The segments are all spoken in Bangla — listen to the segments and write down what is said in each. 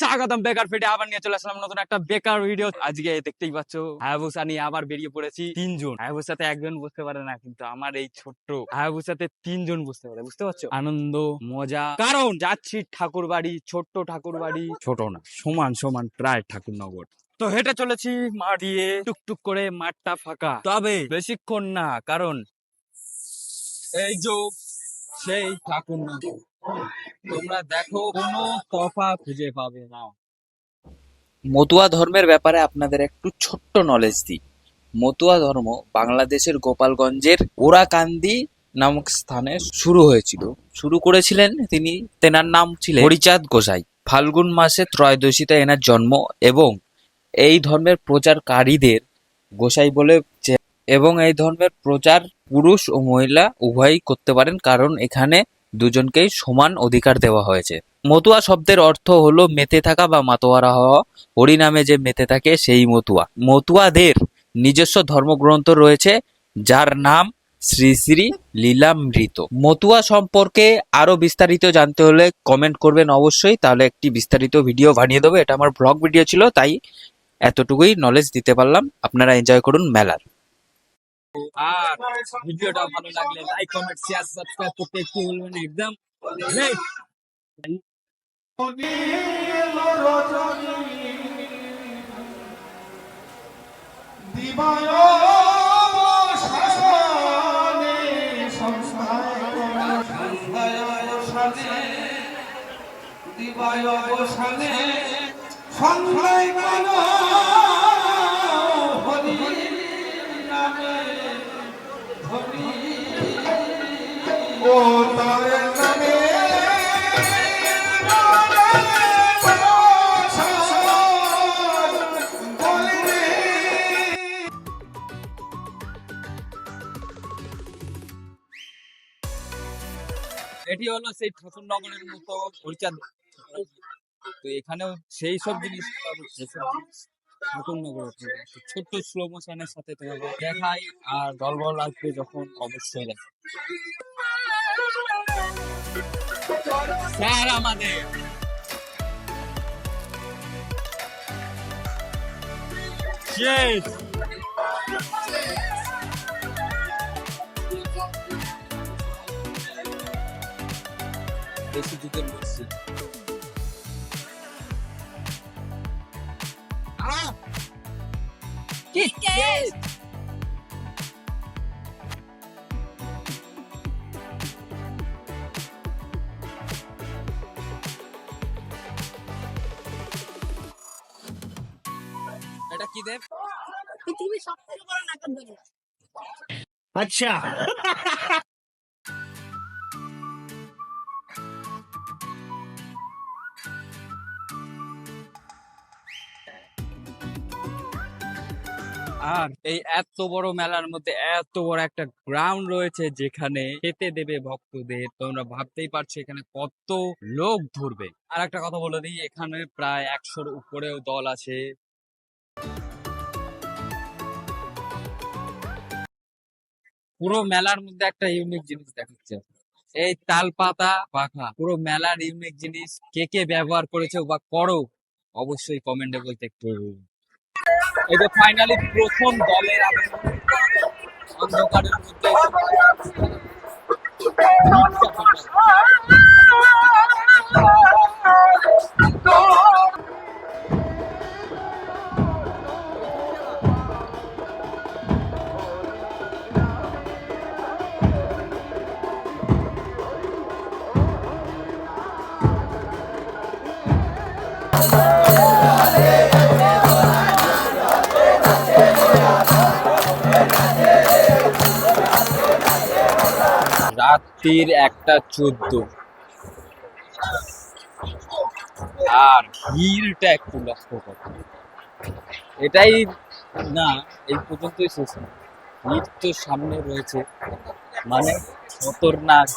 স্বাগতম বেকার ফিটে আবার নিয়ে চলে আসলাম নতুন একটা বেকার ভিডিও আজকে দেখতেই পাচ্ছ, হায়াবুসা নিয়ে আবার বেরিয়ে পড়েছি তিনজন। হায়াবুসাতে একজন বুঝতে পারে না, কিন্তু আমার এই ছোট্ট হায়াবুসাতে তিনজন বুঝতে পারে, বুঝতে পারছ? আনন্দ, মজা। কারণ যাচ্ছি ঠাকুর বাড়ি ছোট্ট ঠাকুর বাড়ি ছোট না, সমান সমান প্রায় ঠাকুরনগর। তো হেঁটে চলেছি, মাঠ দিয়ে টুকটুক করে মাঠটা ফাঁকা। তবে বেশিক্ষণ না, কারণ এই যে সেই ঠাকুরনগর তোমরা দেখো, কোনো তফা খুঁজে পাবে না। মতুয়া ধর্মের ব্যাপারে আপনাদের একটু ছোট্ট নলেজ দিই। মতুয়া ধর্ম বাংলাদেশের গোপালগঞ্জের ওরাকান্দি নামক স্থানে শুরু হয়েছিল। শুরু করেছিলেন তিনি, তেনার নাম ছিলেন হরিচাঁদ গোসাই। ফাল্গুন মাসে ত্রয়োদশীতে এনার জন্ম এবং এই ধর্মের প্রচারকারীদের গোসাই বলে এবং এই ধর্মের প্রচার পুরুষ ও মহিলা উভয়ই করতে পারেন, কারণ এখানে দুজনকেই সমান অধিকার দেওয়া হয়েছে। মতুয়া শব্দের অর্থ হলো মেতে থাকা বা মাতোয়ারা হওয়া। হরি নামে যে মেতে থাকে, সেই মতুয়া। মতুয়াদের নিজস্ব ধর্মগ্রন্থ রয়েছে, যার নাম শ্রী শ্রী লীলামৃত। মতুয়া সম্পর্কে আরও বিস্তারিত জানতে হলে কমেন্ট করবেন অবশ্যই। তাহলে একটি বিস্তারিত ভিডিও বানিয়ে দেবো। এটা আমার ব্লগ ভিডিও ছিল, তাই এতটুকুই নলেজ দিতে পারলাম। আপনারা এনজয় করুন মেলার। আর ভিডিওটা ভালো লাগলে লাইক কমেন্ট শেয়ার সাবস্ক্রাইব করতে বলবেন একদম। দিবায় বসানে সংস্থায় এটি হলো সেই ঠাকুরনগরের মতো পরিচাল তো এখানেও সেই সব জিনিস যেসব ঠাকুরনগরে ছোট্ট স্লো মোশনের সাথে তোমাকে দেখাই আর দলবল আসবে যখন অবশ্যই দেখ স্যার আমাদের! শেষ বেশি যুগের মসজিদ এটা কি দেব পৃথিবীর সব থেকে বড় নাগরদোলা আর এই এত বড় মেলার মধ্যে এত বড় একটা গ্রাউন্ড রয়েছে যেখানে খেতে দেবে ভক্তদের। তোমরা ভাবতেই পারছ এখানে কত লোক ধরবে। আর একটা কথা বলে দিই, এখানে প্রায় একশোর উপরেও দল আছে। পুরো মেলার মধ্যে একটা ইউনিক জিনিস দেখাচ্ছে। এই তাল পাতা পাখা। পুরো মেলার ইউনিক জিনিস কে কে ব্যবহার করেছে বা করো, অবশ্যই কমেন্টে বলতে একটু এই যে ফাইনালি প্রথম দলের আবেদন অন্ধকারের মধ্যে রাত্রির একটা চোদ্দ। আর ভিড়টা একটু লক্ষ্য এটাই না, এই পর্যন্তই শেষ না। ভিড় তো সামনে রয়েছে। মানে খতরনাক।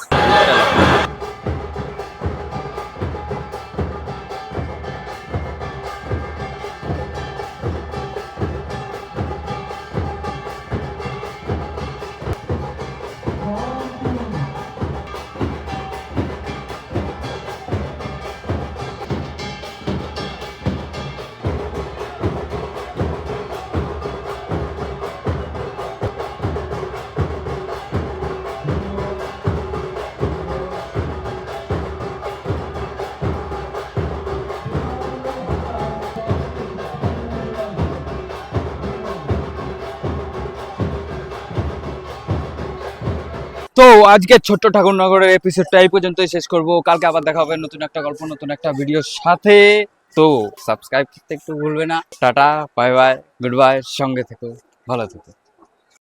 তো আজকে ছোট্ট ঠাকুরনগরের এপিসোডটা এই পর্যন্তই শেষ করব। কালকে আবার দেখা হবে নতুন একটা গল্প, নতুন একটা ভিডিওর সাথে। তো সাবস্ক্রাইব করতে একটু ভুলবে না। Tata bye bye good bye সঙ্গে থেকো, ভালো থেকো।